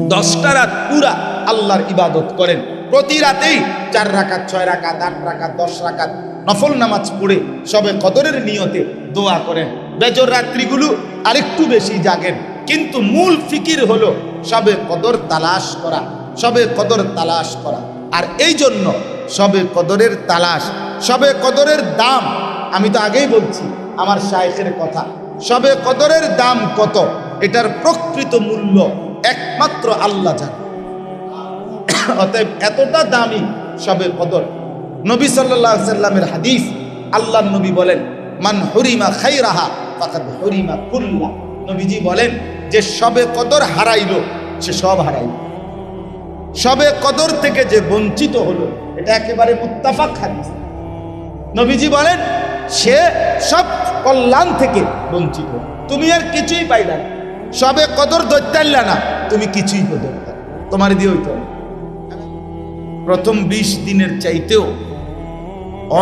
দশটা রাত পুরা আল্লাহর ইবাদত করেন। প্রতি রাতেই চার রাকাত, ছয় রাকাত, আট রাকাত, দশ রাকাত নফল নামাজ পড়ে সবে কদরের নিয়তে দোয়া করেন। বেজর রাত্রিগুলো আরেকটু বেশি জাগেন। কিন্তু মূল ফিকির হলো সবে কদর তালাশ করা, সবে কদর তালাশ করা। আর এই জন্য সবে কদরের তালাশ, সবে কদরের দাম, আমি তো আগেই বলছি আমার শায়েখের কথা, সবে কদরের দাম কত? এটার প্রকৃত মূল্য একমাত্র আল্লাহ জানে। অতএব এতটা দামি সবে কদর। নবী আলাইহি সাল্লামের হাদিস, আল্লাহর নবী বলেন, মান হরিমা খাইরাহা ফাকাদ হরিমা কুল্লা। নবীজি বলেন, যে সবে কদর হারাইল, সে সব হারাইল। সবে কদর থেকে যে বঞ্চিত হলো, এটা একেবারে মুত্তাফাক হাদিস। নবীজি বলেন, সে সব কল্যাণ থেকে বঞ্চিত। তুমি আর কিছুই পাইলা না। সবে কদর দৈত্যাল্লা না, তুমি কিছুই তো ধরতে তোমার দিয়ে হইতে। প্রথম বিশ দিনের চাইতেও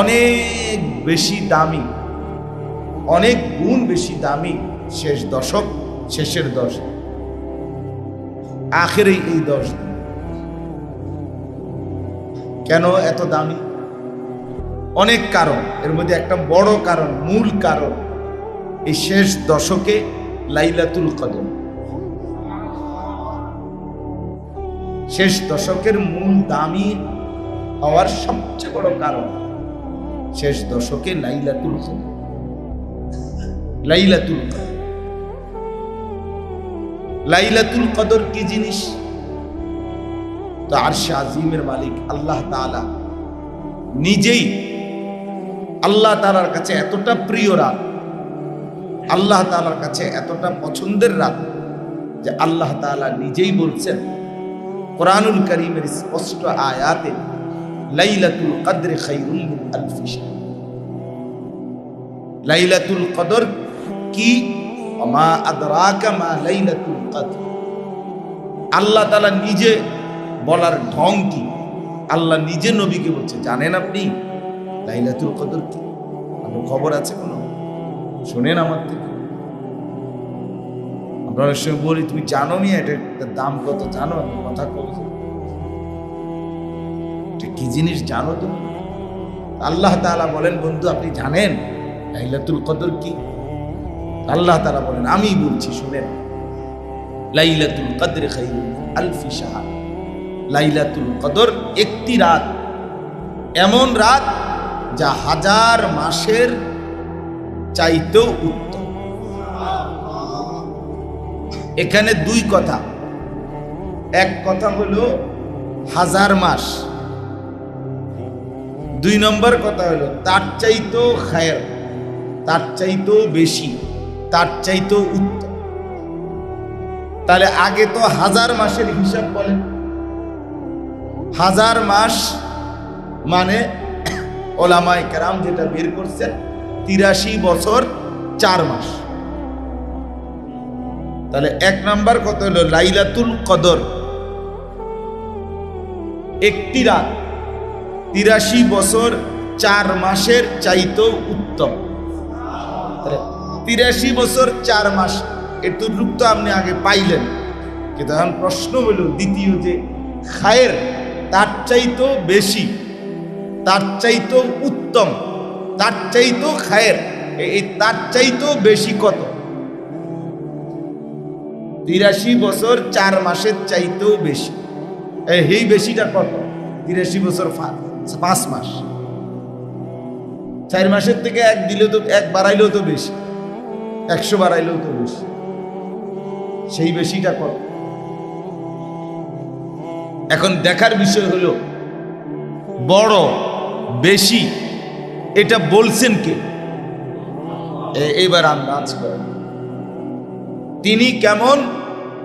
অনেক বেশি দামি, অনেক গুণ বেশি দামি শেষ দশক, শেষের দশ আখেরে এই দশ কেন এত দামি? অনেক কারণ। এর মধ্যে একটা বড় কারণ, মূল কারণ, এই শেষ দশকে লাইলাতুল কদর শেষ দশকের মূল দামি হওয়ার সবচেয়ে বড় কারণ শেষ দশকে লাইলাতুল কদর লাইলাতুল লাইলাতুল কদর কি জিনিস? তো আরশে আজিমের মালিক আল্লাহ তাআলা নিজেই আল্লাহ তালার কাছে এতটা প্রিয় রাত আল্লাহ তালার কাছে এতটা পছন্দের রাত যে আল্লাহ তাআলা নিজেই বলছেন, কোরআনুল করিমের স্পষ্ট আয়াতে লাইলাতুল কদরে খাইরুল আলফি শাহর। লাইলাতুল কদর কি? মা আদরাকা মা লাইলাতুল কদর। আল্লাহ তাআলা নিজে বলার ঢং কি? আল্লাহ নিজে নবীকে বলছে, জানেন আপনি, লাইলাতুল কদর কি? খবর আছে কোনো? শোনেন আমার থেকে। আমরা অনেক সময় বলি, তুমি জানো নি এটা দাম কত? জানো আমি কথা এটা কি জিনিস জানো তুমি? আল্লাহ তাআলা বলেন, বন্ধু, আপনি জানেন লাইলাতুল কদর কি? আল্লাহ তাআলা বলেন, আমি বলছি, শুনেন। লাইলাতুল কদর আলফি শাহর লাইলাতুল কদর একটি রাত, এমন রাত যা হাজার মাসের চাইতেও উত্তম। এখানে দুই কথা। এক কথা হলো হাজার মাস। দুই নম্বর কথা হলো তার চাইতেও খায়ের, তার চাইতেও বেশি, তার চাইতেও উত্তম। তাহলে আগে তো হাজার মাসের হিসাব বলেন। হাজার মাস মানে ওলামায় কেরাম যেটা বের করছেন তিরাশি বছর চার মাস। তাহলে এক নাম্বার কত হলো লাইলাতুল কদর। একটি রাত, তিরাশি বছর চার মাসের চাইতেও উত্তম। তিরাশি বছর চার মাস, এতটুক তো আপনি আগে পাইলেন। কিন্তু এখন প্রশ্ন হলো দ্বিতীয় যে খায়ের, তার চাইতেও বেশি, তার চাইতেও উত্তম। তার চাইতেও খায়ের। এই তার চাইতেও বেশি কত? তিরাশি বছর চার মাসের চাইতেও বেশি। এই বেশিটা কত? তিরাশি বছর পাঁচ মাস। চার মাসের থেকে এক দিলেও তো, এক বাড়াইলেও তো বেশি। একশো বাড়াইলেও তো বেশি। সেই বেশিটা কত? এখন দেখার বিষয় হলো, বড়, বেশি এটা বলছেন কে? এ- এইবার আন্দাজ করেন তিনি কেমন?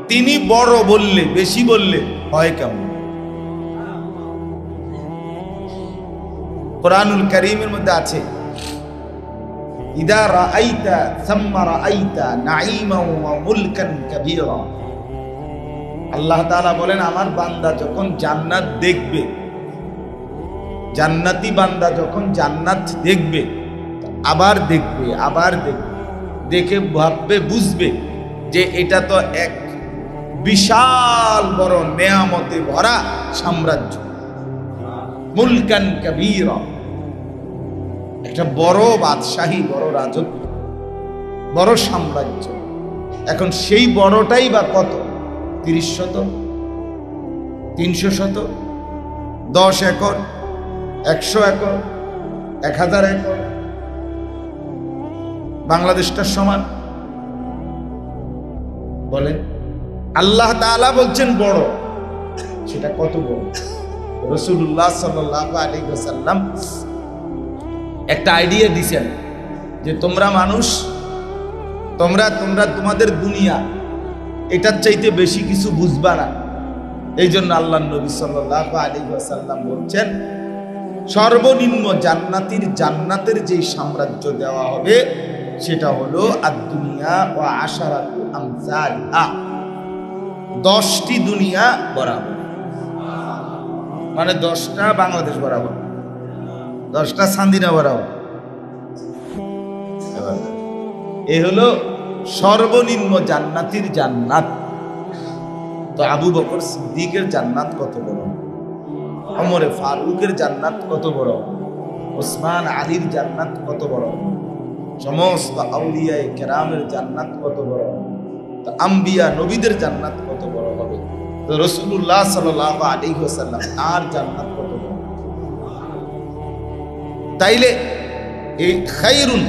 তিনি বড় বললে, বেশি বললে হয় কেমন? কোরআনুল করিমের মধ্যে আছে, ইদা সাম্মা আল্লাহ বলেন, আমার বান্দা যখন জান্নাত দেখবে জান্নাতি বান্দা যখন জান্নাত দেখবে, আবার দেখবে আবার দেখবে, দেখে ভাববে, বুঝবে যে এটা তো এক বিশাল বড় নেয়ামতে ভরা সাম্রাজ্য। মুলকান কবির, একটা বড় বাদশাহী, বড় রাজত্ব, বড় সাম্রাজ্য। এখন সেই বড়টাই বা কত? তিরিশ শত? তিনশো শত? দশ একর? একশো একর, এক হাজার একর। বাংলাদেশটার সমান। বলেন, আল্লাহ তাআলা বলছেন বড়। সেটা কত বড়? রসুল্লাহ সাল্লাম একটা আইডিয়া দিছেন যে তোমরা মানুষ, তোমরা তোমরা তোমাদের দুনিয়া, এটার চাইতে বেশি কিছু বুঝবা না। এই জন্য আল্লাহ নবী সাল্লাহ আলী সাল্লাম বলছেন সর্বনিম্ন জান্নাতির জান্নাতের যে সাম্রাজ্য দেওয়া হবে, সেটা হলো আর দুনিয়া ও আশারাতু দশটি দুনিয়া বরাবর। মানে দশটা বাংলাদেশ বরাবর। দশটা সান্দিনা বরাবর। এ হলো সর্বনিম্ন জান্নাতির জান্নাত। তো আবু বকর সিদ্দিকের জান্নাত কত বড়? অমরে ফারুকের জান্নাত কত বড়? ওসমান আলীর জান্নাত কত বড়? সমস্ত আউলিয়ায় কেরামের জান্নাত কত বড়? তো আম্বিয়া নবীদের জান্নাত কত বড় হবে? তো রসুল্লাহ সাল আলী হোসাল্লাম তার জান্নাত কত বড়? তাইলে এই খাইরুন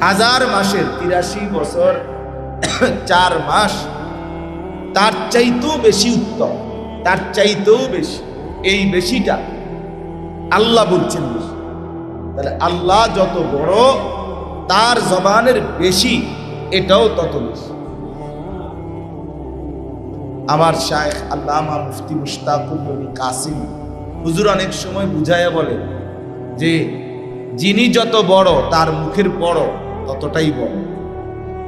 হাজার মাসের তিরাশি বছর চার মাস তার চাইতেও বেশি উত্তম, তার চাইতেও বেশি। এই বেশিটা আল্লাহ বলছেন তাহলে আল্লাহ যত বড়, তার জবানের বেশি, এটাও তত বেশি। আমার শায়েখ আল্লামা মুফতি মুশতাকুল নবী কাসিম হুজুর অনেক সময় বুঝাইয়া বলে যে, যিনি যত বড়, তার মুখের বড় ততটাই বড়।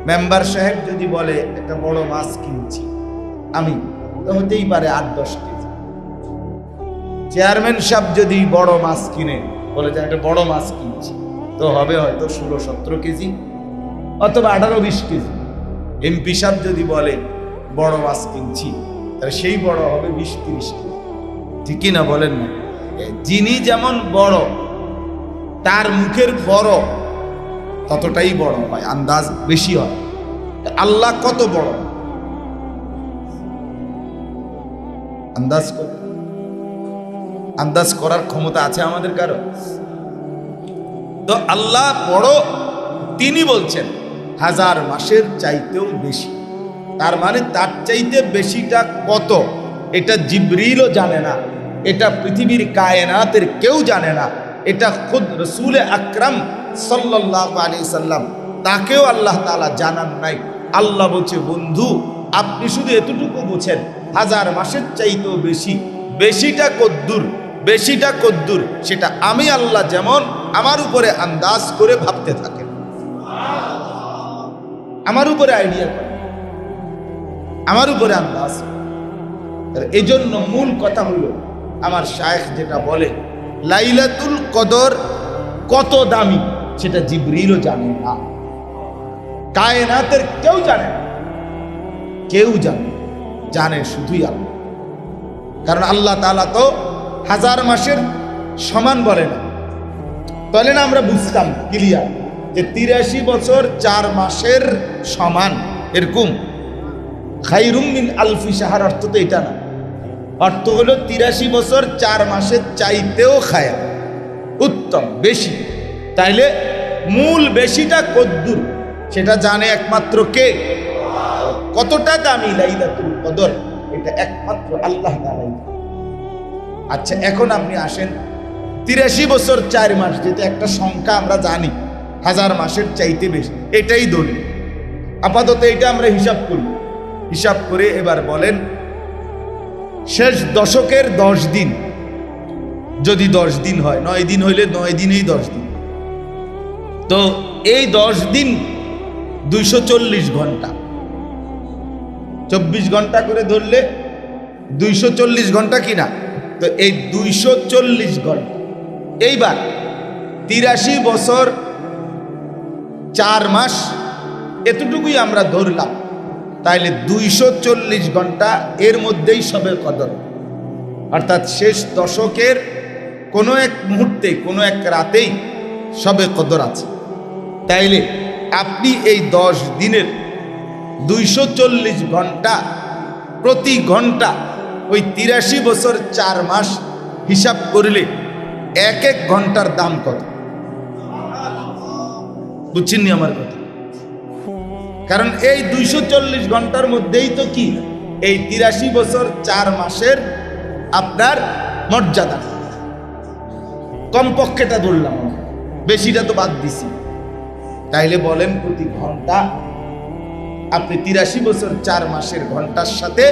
মেম্বার সাহেব যদি বলে, একটা বড় মাছ কিনছি। আমি, তো হতেই পারে আট, দশ কেজি চেয়ারম্যান সাহেব যদি বড় মাছ কিনে, বলে যে একটা বড় মাছ কিনছি, তো হবে হয়তো ষোলো সতেরো কেজি অথবা আঠারো বিশ কেজি। এমপি সাহেব যদি বলে, বড় মাছ কিনছি তাহলে সেই বড় হবে বিশ তিরিশ কেজি। ঠিকই না বলেন না? যিনি যেমন বড়, তার মুখের বড় ততটাই বড় হয়, আন্দাজ বেশি হয়। আল্লাহ কত বড়? আন্দাজ কর আন্দাজ করার ক্ষমতা আছে আমাদের কারও? তো আল্লাহ বড়, তিনি বলছেন, হাজার মাসের চাইতেও বেশি। তার মানে তার চাইতে বেশিটা কত? এটা জিবরিলও জানে না, এটা পৃথিবীর কায়নাতের কেউ জানে না। এটা খুদ রসুল আকরাম সাল্লাহ আলী সাল্লাম, তাকেও আল্লাহ তাআলা জানান নাই। আল্লাহ বলছে, বন্ধু, আপনি শুধু এতটুকু বুঝেন, হাজার মাসের চাইতেও বেশি, বেশিটা কদ্দুর। বেশিটা কদ্দুর, সেটা আমি আল্লাহ যেমন আমার উপরে আন্দাজ করে ভাবতে থাকেন। আমার উপরে আইডিয়া করে। আমার উপরে আন্দাজ এই জন্য মূল কথা হলো, আমার শায়েখ যেটা বলে, লাইলাতুল কদর কত দামি, সেটা জিবরিলও জানে না। কায়নাতের কেউ জানে না। কেউ জানে জানে শুধুই আল্লাহ। কারণ আল্লাহ তাআলা তো হাজার মাসের সমান বলে না। তাহলে না আমরা বুঝতাম ক্লিয়ার যে তিরাশি বছর চার মাসের সমান। এরকম। খাইরুম মিন আলফি সাহার অর্থ তো এটা না। অর্থ হলো তিরাশি বছর চার মাসের চাইতেও খায়া। উত্তম, বেশি। তাইলে মূল বেশিটা কদ্দুর। সেটা জানে একমাত্র কে? কতটা দামি লাইলাতুল কদর? এটা একমাত্র আল্লাহ তাআলাই। জানে। আচ্ছা এখন আপনি আসেন। তিরাশি বছর চার মাস যেটা একটা সংখ্যা আমরা জানি, হাজার মাসের চাইতে বেশি, এটাই দলিল। আপাতত এটা আমরা হিসাব করি। হিসাব করে এবার বলেন, শেষ দশকের দশ দিন, যদি দশ দিন হয়, নয় দিন হইলে নয় দিনেই দশ দিন। তো এই দশ দিন দুইশো চল্লিশ ঘণ্টা। চব্বিশ ঘণ্টা করে ধরলে দুইশো চল্লিশ ঘণ্টা কিনা তো এই দুইশো চল্লিশ ঘণ্টা এইবার তিরাশি বছর চার মাস এতটুকুই আমরা ধরলাম। তাইলে দুইশো চল্লিশ ঘণ্টা এর মধ্যেই সবে কদর। অর্থাৎ শেষ দশকের কোনো এক মুহূর্তে, কোনো এক রাতেই সবে কদর আছে। তাইলে আপনি এই দশ দিনের দুইশো চল্লিশ ঘণ্টা প্রতি ঘণ্টা ওই তিরাশি বছর চার মাস হিসাব করলে এক এক ঘণ্টার দাম কত? বুঝছেননি আমার কথা? কারণ এই দুইশো চল্লিশ ঘণ্টার মধ্যেই তো কি? এই তিরাশি বছর চার মাসের আপনার মর্যাদা। কমপক্ষেটা ধরলাম বেশিটা তো বাদ দিছি। তাইলে বলেন প্রতি ঘণ্টা আপনি তিরাশি বছর চার মাসের ঘণ্টার সাথে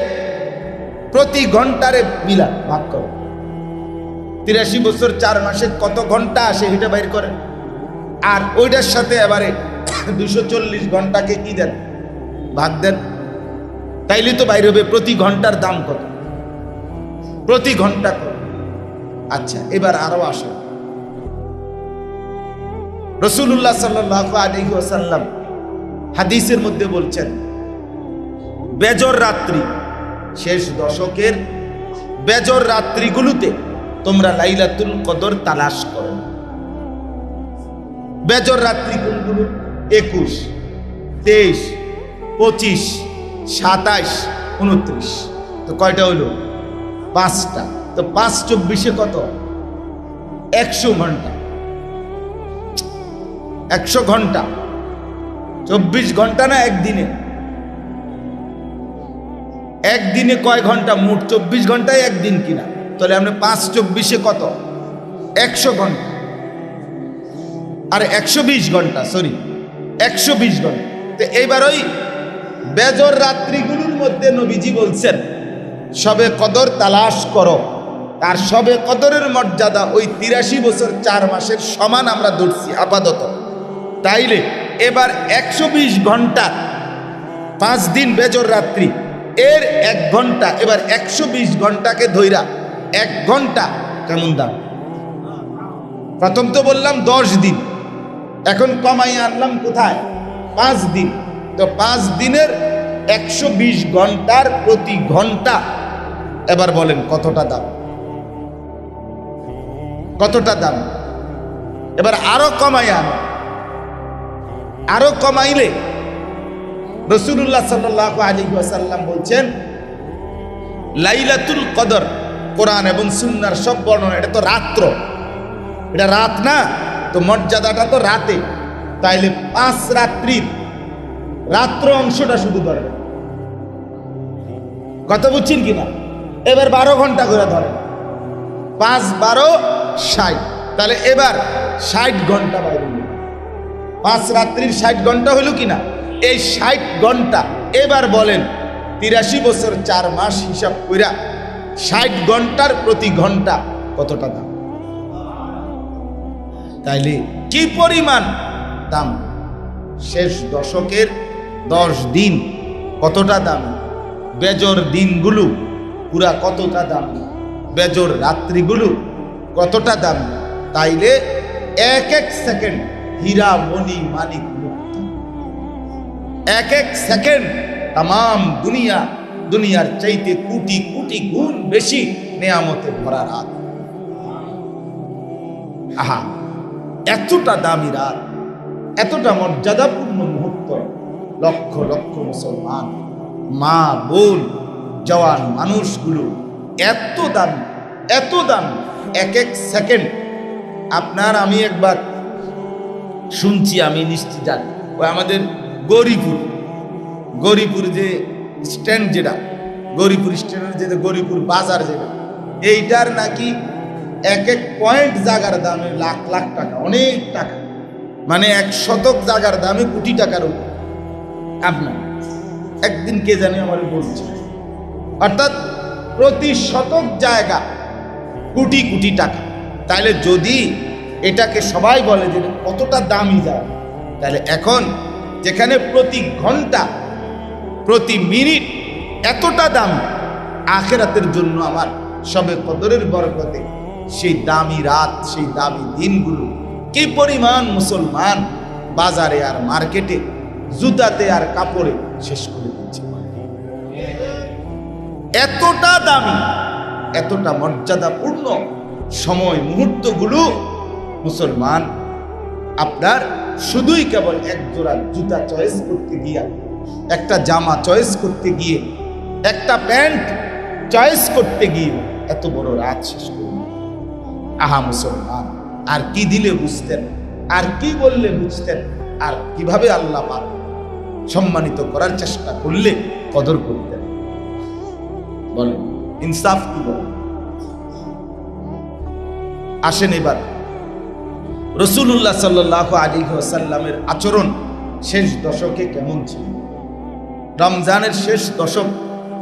প্রতি ঘন্টারে মিলা ভাগ করেন তিরাশি বছর চার মাসে কত ঘণ্টা আসে এটা বাইর করেন আর ওইটার সাথে এবারে দুশো চল্লিশ ঘন্টাকে কি দেন, ভাগ দেন। তাইলে তো বাইর হবে প্রতি ঘণ্টার দাম কত? প্রতি ঘণ্টা কত? আচ্ছা এবার আরও আসো। রসুল্লাহ সাল্লাহ আলী ওসাল্লাম হাদিসের মধ্যে বলছেন, বেজর রাত্রি শেষ দশকের বেজর রাত্রিগুলোতে তোমরা লাইলাতুল কদর তালাশ করো। বেজর রাত্রি কোনগুলো একুশ, তেইশ, পঁচিশ সাতাশ উনত্রিশ। তো কয়টা হইল পাঁচটা। তো পাঁচ চব্বিশে কত? একশো ঘণ্টা। একশো ঘণ্টা। চব্বিশ ঘণ্টা না একদিনে? একদিনে কয় ঘণ্টা? মোট চব্বিশ ঘন্টায় একদিন কিনা। তাহলে আপনি পাঁচ চব্বিশে কত? একশো ঘণ্টা। আর একশো বিশ ঘণ্টা সরি একশো বিশ ঘণ্টা। তো এইবার ওই বেজর রাত্রিগুলোর মধ্যে নবীজি বলছেন, সবে কদর তালাশ করো। আর সবে কদরের মর্যাদা ওই তিরাশি বছর চার মাসের সমান আমরা ধরছি আপাতত। তাইলে এবার একশো বিশ ঘণ্টা, পাঁচ দিন বেজর রাত্রি। এর এক ঘণ্টা, এবার একশো বিশ ঘন্টাকে ধইরা এক ঘণ্টা কেমন দাম? প্রথম তো বললাম দশ দিন, এখন কমাই আনলাম কোথায়? পাঁচ দিন। তো পাঁচ দিনের একশো বিশ ঘণ্টার প্রতি ঘণ্টা, এবার বলেন কতটা দাম? কতটা দাম? এবার আরও কমাই আনো। আরও কমাইলে রসুল্লাহ সাল্লাহ আলী ওয়াসাল্লাম বলছেন, লাইলাতুল কদর, কোরআন এবং সুন্নার সব বর্ণনা, এটা তো রাত্র। এটা রাত না, তো মর্যাদাটা তো রাতে। তাইলে পাঁচ রাত্রির রাত্র অংশটা শুধু ধরে। কথা বুঝছেন কিনা? এবার বারো ঘণ্টা করে ধরে পাঁচ, বারো, ষাট। তাহলে এবার ষাট ঘণ্টা বাইরে। পাঁচ রাত্রির ষাট ঘণ্টা হলো কিনা? এই ষাট ঘণ্টা। এবার বলেন, তিরাশি বছর চার মাস হিসাব কইরা ষাট ঘণ্টার প্রতি ঘণ্টা কতটা দাম? তাইলে কি পরিমাণ দাম? শেষ দশকের দশ দিন কতটা দাম? বেজর দিনগুলো পুরা কতটা দাম? বেজর রাত্রিগুলো কতটা দাম? তাইলে এক এক সেকেন্ড হীরা মণি মানিক এক এক সেকেন্ড তাম দুনিয়া, দুনিয়ার চাইতে কোটি কোটি গুণ বেশি নেয়ামতে ভরা রাত। আহা, এতটা দামি রাত, এতটা মর্যাদাপূর্ণ মুহূর্ত, লক্ষ লক্ষ মুসলমান, মা, বোন, জওয়ান মানুষগুলো এত দাম এত দাম, এক এক সেকেন্ড। আপনার আমি একবার শুনছি, আমি নিশ্চিত জানি। ওই আমাদের গৌরীপুর। গৌরীপুর যে স্ট্যান্ড যেটা, গৌরীপুর স্ট্যান্ডের যে গৌরীপুর বাজার যেটা, এইটার নাকি এক এক পয়েন্ট জাগার দামে লাখ লাখ টাকা, অনেক টাকা। মানে এক শতক জাগার দামে কোটি টাকার উপর। আপনার, একদিন কে জানে আমার বলছে অর্থাৎ প্রতি শতক জায়গা কোটি কোটি টাকা। তাহলে যদি এটাকে সবাই বলে যে কতটা দামি যায় তাহলে এখন যেখানে প্রতি ঘণ্টা, প্রতি মিনিট এতটা দাম আখেরাতের জন্য আমার সবে কদরের বরকতে সেই দামি রাত, সেই দামি দিনগুলো কি পরিমাণ মুসলমান বাজারে আর মার্কেটে, জুতাতে আর কাপড়ে শেষ করে দিচ্ছে। এতটা দামি, এতটা মর্যাদাপূর্ণ সময় মুহূর্তগুলো মুসলমান আপনার শুধুই কেবল এক জোড়া জুতা চয়েস করতে গিয়া, একটা জামা চয়েস করতে গিয়ে, একটা প্যান্ট চয়েস করতে গিয়ে এত বড় রাত শেষ করল আহা মুসলমান, আর কি দিলে বুঝতেন, আর কি বললে বুঝতেন, আর কীভাবে আল্লাহ পাক সম্মানিত করার চেষ্টা করলে কদর করতেন। বলেন, ইনসাফ কি বলেন? আসেন এবার। রসুল্লাহ সাল্লাহ আলী সাল্লামের আচরণ শেষ দশকে কেমন ছিল? রমজানের শেষ দশক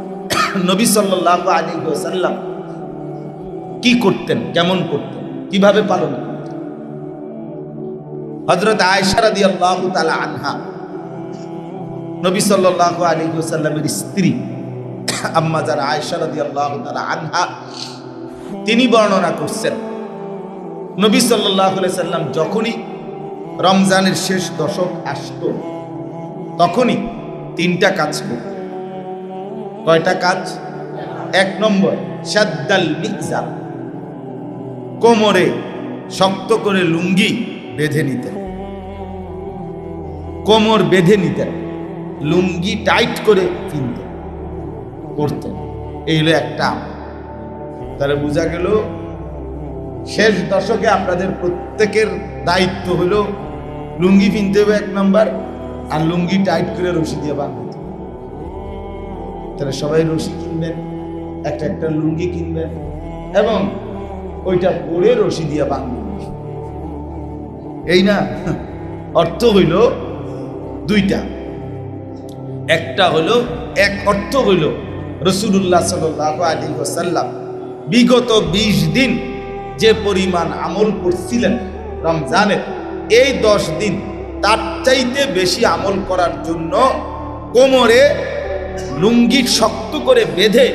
নবী সাল্লাহ আলী সাল্লাম কি করতেন, কেমন করতেন, কীভাবে পালন হজরত আয়সারাদি আল্লাহ তালা আনহা নবী সাল্লাহ আলী সাল্লামের স্ত্রী আম্মা যারা আয়সারাদি আল্লাহ তালা আনহা, তিনি বর্ণনা করছেন নবী সাল্লাম যখনই রমজানের শেষ দশক আসত, তখনই তিনটা কাজ করত। কয়টা কাজ? এক নম্বর, সাদ্দাল মিকজাল কোমরে শক্ত করে লুঙ্গি বেঁধে নিতেন। কোমর বেঁধে নিতেন, লুঙ্গি টাইট করে কিনতেন করতেন। এই হলো একটা। তাহলে বোঝা গেল শেষ দশকে আপনাদের প্রত্যেকের দায়িত্ব হলো লুঙ্গি কিনতে হবে এক নম্বর, আর লুঙ্গি টাইট করে রশি দিয়ে বাঁধতে। তাহলে সবাই রশি কিনবেন, একটা একটা লুঙ্গি কিনবেন, এবং ওইটা পরে রশি দিয়ে বাঁধবেন এই না, অর্থ হইল দুইটা একটা হলো, এক অর্থ হইল রসুল্লাহ সাল্লাহ আলী ওসাল্লাম বিগত বিশ দিন যে পরিমাণ আমল করছিলেন রমজানের এই দশ দিন তার চাইতে বেশি আমল করার জন্য কোমরে লুঙ্গি শক্ত করে বেঁধে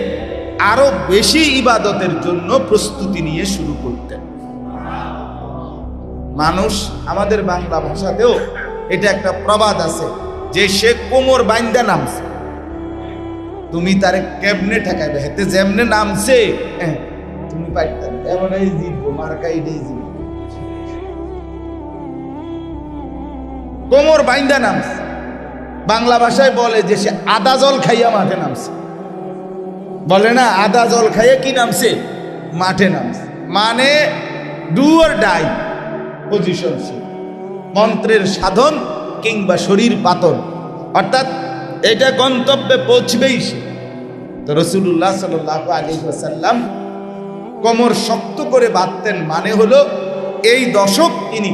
আরও বেশি ইবাদতের জন্য প্রস্তুতি নিয়ে শুরু করতেন। মানুষ আমাদের বাংলা ভাষাতেও এটা একটা প্রবাদ আছে যে সে কোমর বাইন্দা নামছে। তুমি তারে কেমনে ঠেকাইবে? হেতে যেমনে নামছে হ্যাঁ, তুমি এমন এই জিতবো মার্কাই নেই জিতবো কোমর বাইন্দা নামছে। বাংলা ভাষায় বলে যে সে আদা জল খাইয়া মাঠে নামছে। বলে না, আদা জল খাইয়া কি নামছে? মাঠে নামছে। মানে ডু আর ডাই পজিশন মন্ত্রের সাধন কিংবা শরীর পাতন। অর্থাৎ, এটা গন্তব্যে পৌঁছবেই সে। তো রসুল্লাহ সাল আলী সাল্লাম কোমর শক্ত করে বাঁধতেন মানে হলো এই দশক তিনি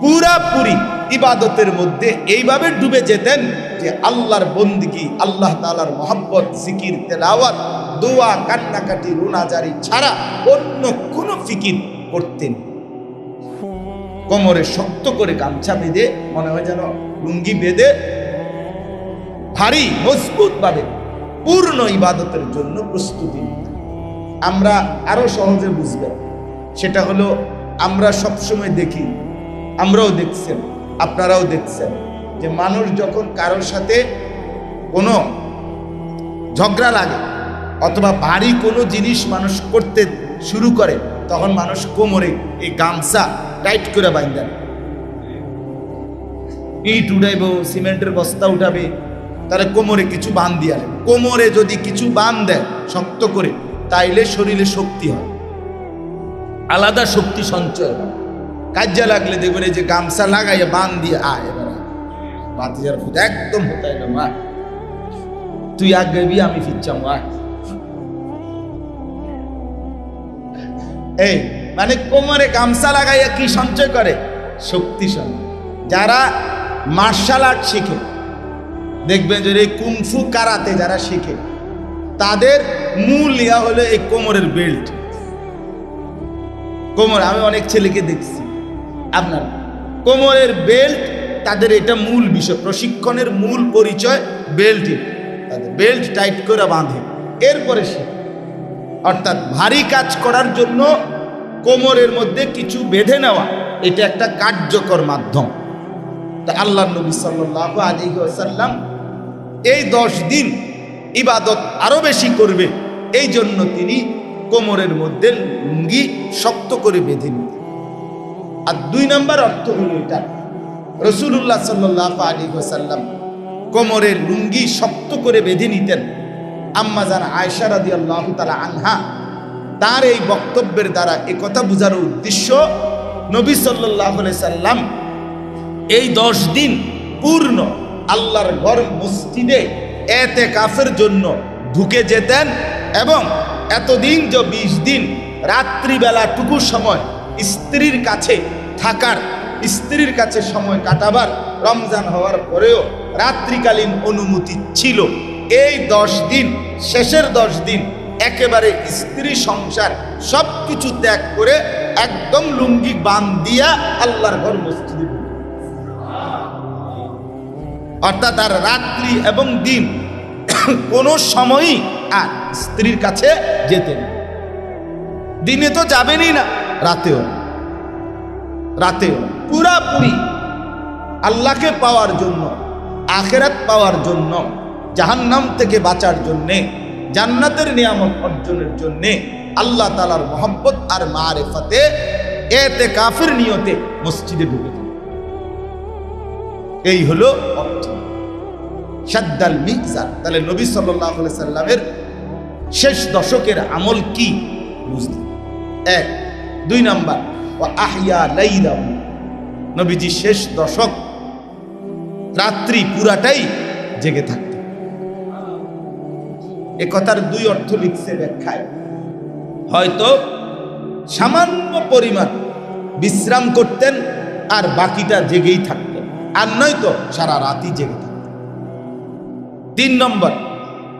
পুরাপুরি ইবাদতের মধ্যে এইভাবে ডুবে যেতেন যে আল্লাহর বন্দিগি, আল্লাহ তালার মোহাব্বত, জিকির, তেলাওয়াত, দোয়া, কান্নাকাটি, রুনাজারি ছাড়া অন্য কোনো ফিকির করতেন কোমরে শক্ত করে গামছা বেঁধে, মনে হয় যেন লুঙ্গি বেঁধে, ভারী মজবুত ভাবে পূর্ণ ইবাদতের জন্য প্রস্তুতি। আমরা আরও সহজে বুঝবেন সেটা হলো, আমরা সবসময় দেখি, আমরাও দেখছেন, আপনারাও দেখছেন, যে মানুষ যখন কারোর সাথে কোনো ঝগড়া লাগে, অথবা ভারী কোনো জিনিস মানুষ করতে শুরু করে, তখন মানুষ কোমরে এই গামছা টাইট করে বাইন্দেন ইট উঠাইব, সিমেন্টের বস্তা উঠাবে, তাহলে কোমরে কিছু বান দিয়ে কোমরে যদি কিছু বান দেয়, শক্ত করে তাইলে শরীরে শক্তি হয়। আলাদা শক্তি সঞ্চয় কাজে লাগলে দেখবেন এই যে গামছা লাগাইয়া বান দিয়ে আয় এবার। একদম হতাই না। মা তুই আমি ফিরছাম এই মানে কোমরে গামছা লাগাইয়া কি সঞ্চয় করে? শক্তি সঞ্চয়। যারা মার্শাল আর্ট শিখে, দেখবেন যে এই কুংফু কারাতে যারা শিখে তাদের মূল ইয়া হলো এই কোমরের বেল্ট। কোমর, আমি অনেক ছেলেকে দেখছি। আপনার কোমরের বেল্ট, তাদের এটা মূল বিষয়, প্রশিক্ষণের মূল পরিচয় বেল্টই। তাদের বেল্ট টাইট করে বাঁধে। এরপরে সে, অর্থাৎ ভারী কাজ করার জন্য কোমরের মধ্যে কিছু বেঁধে নেওয়া, এটা একটা কার্যকর মাধ্যম। তা আল্লাহ নবী সাল্লাহ আলী সাল্লাম এই দশ দিন ইবাদত আরও বেশি করবে। এই জন্য তিনি কোমরের মধ্যে লুঙ্গি শক্ত করে বেঁধে নিতেন আর দুই নম্বর অর্থ হল এটা। রসুল্লাহ সাল্লাহ আলী সাল্লাম কোমরে লুঙ্গি শক্ত করে বেঁধে নিতেন। আম্মা জান আয়সা রাদি আল্লাহ তালা আনহা তার এই বক্তব্যের দ্বারা এ কথা বোঝার উদ্দেশ্য নবী সাল্লাহ সাল্লাম এই দশ দিন পূর্ণ আল্লাহর ঘর মসজিদে এতে কাফের জন্য ঢুকে যেতেন এবং এতদিন যে বিশ দিন রাত্রিবেলা টুকু সময় স্ত্রীর কাছে থাকার, স্ত্রীর কাছে সময় কাটাবার রমজান হওয়ার পরেও রাত্রিকালীন অনুমতি ছিল এই দশ দিন, শেষের দশ দিন একেবারে স্ত্রী সংসার সব কিছু ত্যাগ করে একদম লুঙ্গি বান দিয়া আল্লাহর ঘর মসজিদে। অর্থাৎ আর রাত্রি এবং দিন কোনো সময়ই আর স্ত্রীর কাছে যেতেন দিনে তো যাবেনই না, রাতেও। রাতেও। পুরাপুরি আল্লাহকে পাওয়ার জন্য, আখেরাত পাওয়ার জন্য, জাহান্নাম থেকে বাঁচার জন্যে, জান্নাতের নিয়ামত অর্জনের জন্যে আল্লাহ তালার মোহাম্মত আর মারেফাতে এতে কাফের নিয়তে মসজিদে ঢুকে। এই হলো অর্থ। সাদ্দাল মিকজার তাহলে নবী সাল্লাহ সাল্লামের শেষ দশকের আমল কি? বুঝতে এক, দুই নাম্বার ও আহিয়া লাইলাহু। নবীজি শেষ দশক, রাত্রি পুরাটাই জেগে থাকতেন। এ কথার দুই অর্থ লিখছে ব্যাখ্যায়। হয়তো সামান্য পরিমাণ বিশ্রাম করতেন আর বাকিটা জেগেই থাকতেন। আর নয়তো সারা রাতই জেগে থাকতেন তিন নম্বর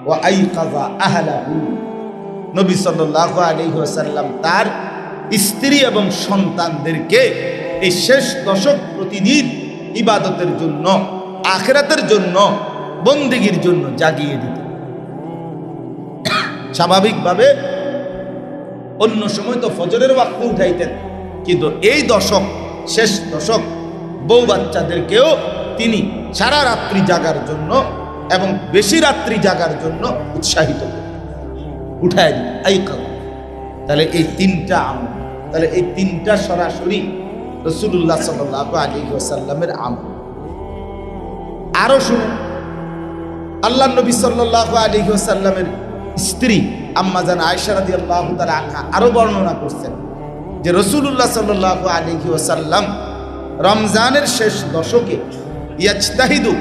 ও আই কাজা আহলাহু। নবী সাল্লাল্লাহু আলাইহি ওয়াসাল্লাম তার স্ত্রী এবং সন্তানদেরকে এই শেষ দশক প্রতিদিন ইবাদতের জন্য, আখেরাতের জন্য, বন্দিগির জন্য জাগিয়ে দিতেন স্বাভাবিকভাবে অন্য সময় তো ফজরের ওয়াক্তে উঠাইতেন, কিন্তু এই দশক, শেষ দশক বউ বাচ্চাদেরকেও তিনি সারা রাত্রি জাগার জন্য এবং বেশি রাত্রি জাগার জন্য উৎসাহিত উঠায় দিন এই তাহলে এই তিনটা আমল তাহলে এই তিনটা সরাসরি রসুল্লাহ সাল্লাহ আলী ওসাল্লামের আমল আরও শুনুন, আল্লাহ নবী সাল্লাহ আলী ওসাল্লামের স্ত্রী আম্মাজান আয়সারাদি আল্লাহ তালা আনহা আরও বর্ণনা করছেন যে রসুল্লাহ সাল্লাহ আলী ওসাল্লাম রমজানের শেষ দশকে ইয়াজতাহিদু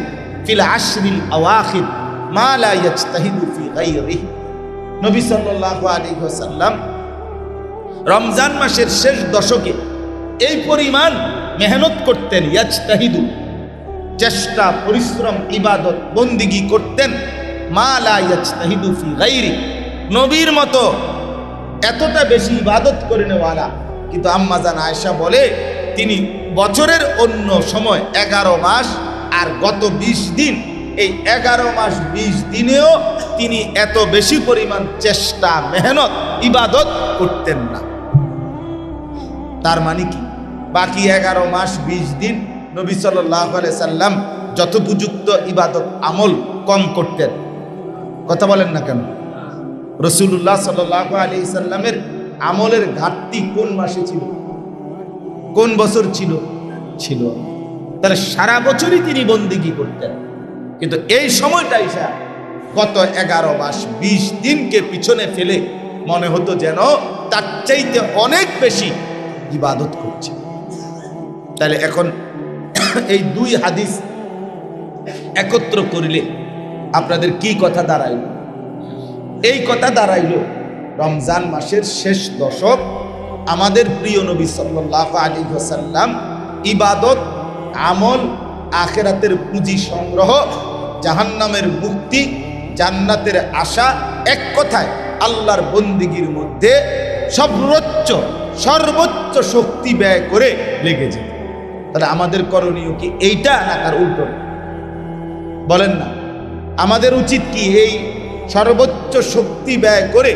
ফিল আশরিল আওয়াখির, মা লা ইয়াজতাহিদু ফি গায়রিহি। নবী সাল্লাল্লাহু আলাইহি ওয়াসাল্লাম রমজান মাসের শেষ দশকে এই পরিমাণ মেহনত করতেন, ইয়াজতাহিদু। চেষ্টা, পরিশ্রম, ইবাদত, বন্দিগি করতেন, মা লা ইয়াজতাহিদু ফি গায়রি। নবীর মতো এতটা বেশি ইবাদত করে নেওয়ালা। কিন্তু আম্মাজান আয়েশা বলে তিনি বছরের অন্য সময় এগারো মাস আর গত বিশ দিন, এই এগারো মাস বিশ দিনেও তিনি এত বেশি পরিমাণ চেষ্টা, মেহনত, ইবাদত করতেন না। তার মানে কি? বাকি এগারো মাস বিশ দিন নবী সাল্লাহ সাল্লাম যথোপযুক্ত ইবাদত আমল কম করতেন। কথা বলেন না কেন? রসুল্লাহ সাল্লাহ আলি সাল্লামের আমলের ঘাটতি কোন মাসে ছিল? কোন বছর ছিল? ছিল। তাহলে সারা বছরই তিনি বন্দিগি করতেন। কিন্তু এই সময়টা এসা গত এগারো মাস বিশ দিনকে পিছনে ফেলে মনে হতো যেন তার চাইতে অনেক বেশি ইবাদত করছে। তাহলে এখন এই দুই হাদিস একত্র করিলে আপনাদের কি কথা দাঁড়াইল? এই কথা দাঁড়াইল রমজান মাসের শেষ দশক আমাদের প্রিয় নবী সাল্লাহ আলী সাল্লাম ইবাদত, আমল, আখেরাতের পুঁজি সংগ্রহ, জাহান্নামের মুক্তি, জান্নাতের আশা এক কথায় আল্লাহর বন্দিগির মধ্যে সর্বোচ্চ সর্বোচ্চ শক্তি ব্যয় করে লেগে যেত। তাহলে আমাদের করণীয় কি এইটা না তার উল্টো? বলেন না। আমাদের উচিত কি এই সর্বোচ্চ শক্তি ব্যয় করে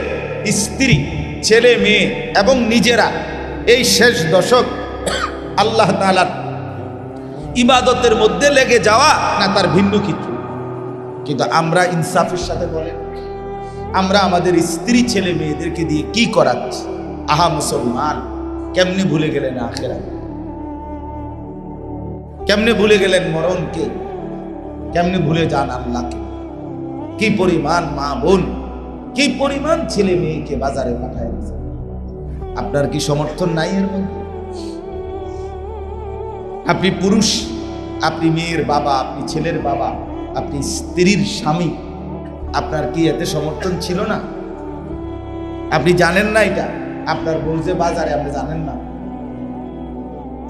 স্ত্রী ছেলে মেয়ে এবং নিজেরা এই শেষ দশক আল্লাহ তালার ইবাদতের মধ্যে লেগে যাওয়া না তার ভিন্ন কিছু। কিন্তু আমরা ইনসাফের সাথে বলেন, আমরা আমাদের স্ত্রী ছেলে মেয়েদেরকে দিয়ে কি করাচ্ছি? আহা মুসলমান, কেমনে ভুলে গেলেন আখেরা কেমনে ভুলে গেলেন মরণকে? কেমনে ভুলে যান আল্লাহকে? কি পরিমাণ মা বোন কি পরিমাণ ছেলে মেয়েকে বাজারে পাঠায়। আপনার কি সমর্থন নাই এর মধ্যে? আপনি পুরুষ, আপনি মেয়ের বাবা, আপনি ছেলের বাবা, আপনি স্ত্রীর স্বামী, আপনার কি এতে সমর্থন ছিল না? আপনি জানেন না এটা? আপনার বউ যে বাজারে, আপনি জানেন না?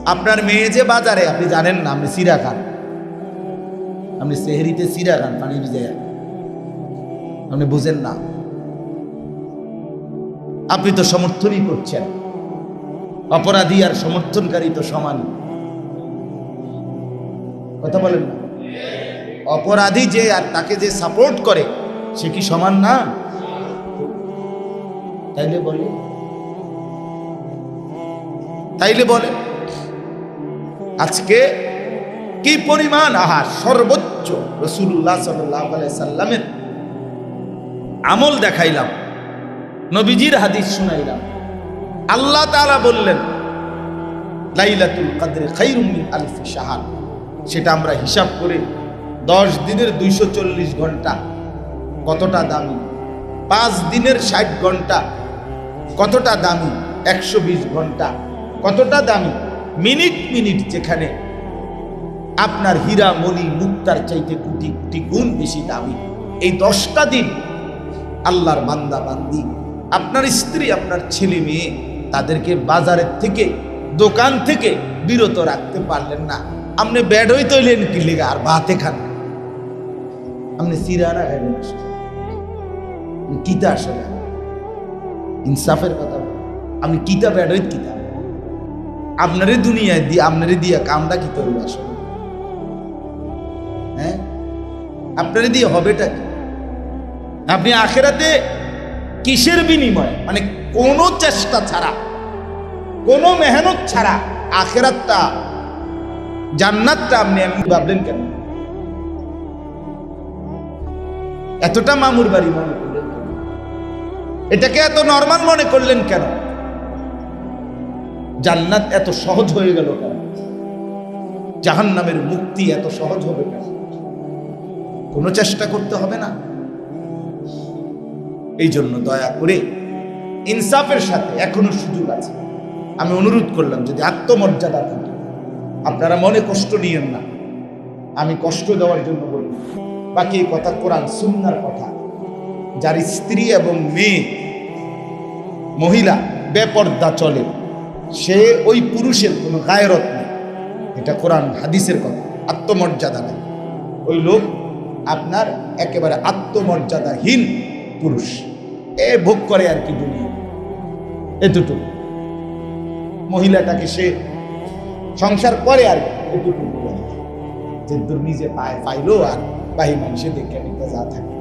আপনার মেয়ে যে বাজারে, আপনি জানেন না? আপনি সিরা খান। আপনি সেহরিতে সিরা খান, পানি ভিজে আপনি বুঝেন না? আপনি তো সমর্থনই করছেন। অপরাধী আর সমর্থনকারী তো সমান। কথা বলেন না। অপরাধী যে আর তাকে যে সাপোর্ট করে, সে কি সমান না? তাইলে বলে। তাইলে বলে, আজকে কি পরিমাণ আহার সর্বোচ্চ রসুল্লাহ সাল্লামের আমল দেখাইলাম। নবীজির হাদিস শুনাইলাম। আল্লাহ তালা বললেন, লাইলাতুল কদরে খাইরুম মিন আলফি শাহার সেটা আমরা হিসাব করে, দশ দিনের দুইশো চল্লিশ ঘণ্টা। কতটা দামি? পাঁচ দিনের ষাট ঘণ্টা। কতটা দামি? একশো বিশ ঘণ্টা। কতটা দামি? মিনিট মিনিট যেখানে আপনার হীরা মণি মুক্তার চাইতে কোটি কোটি গুণ বেশি দামি। এই দশটা দিন আল্লাহর বান্দা বান্দি আপনার স্ত্রী, আপনার ছেলে মেয়ে তাদেরকে বাজারের থেকে, দোকান থেকে বিরত রাখতে পারলেন না। আপনি ব্যাড হই তৈলেন কি লেগে? আর ভাতে খান আপনি সিরানা খাইবেন কিতা আসলে? ইনসাফের কথা। আপনি কিতা ব্যাড হইত কিতা? আপনারই দুনিয়ায় দিয়ে আপনারই দিয়া কামটা কি করবে আসলে? হ্যাঁ? আপনারই দিয়ে হবেটা কি? আপনি আখেরাতে কিসের বিনিময়? মানে কোনো চেষ্টা ছাড়া, কোনো মেহনত ছাড়া আখেরাতটা, জান্নাতটা আপনি এমনি ভাবলেন কেন? এতটা মামুর বাড়ি মনে করলেন এটাকে এত নর্মাল মনে করলেন কেন? জান্নাত এত সহজ হয়ে গেল কেন? জাহান নামের মুক্তি এত সহজ হবে কেন? কোনো চেষ্টা করতে হবে না? এই জন্য দয়া করে ইনসাফের সাথে এখনও সুযোগ আছে। আমি অনুরোধ করলাম, যদি আত্মমর্যাদা থাকে, আপনারা মনে কষ্ট নিয়েন না। আমি কষ্ট দেওয়ার জন্য বলি, বাকি এই কথা কোরআন, সুন্নার কথা, যার স্ত্রী এবং মেয়ে, মহিলা বেপর্দা চলে, সে ওই পুরুষের কোনো গায়রত নেই। এটা কোরআন, হাদিসের কথা, আত্মমর্যাদা নেই। ওই লোক আপনার একেবারে আত্মমর্যাদাহীন পুরুষ। এ ভোগ করে আর কি দুনিয়া এতটুকু মহিলাটাকে সে সংসার করে আর কি, এটুকু বলে। যে দূর নিজে পায় পাইলো আর বাহি মানুষে দেখে নিতে যা থাকে।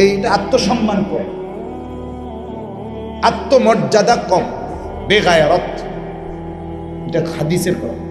এইটা আত্মসম্মান করে। আত্মমর্যাদা কম। বেগায়ারত। এটা হাদিসের কথা।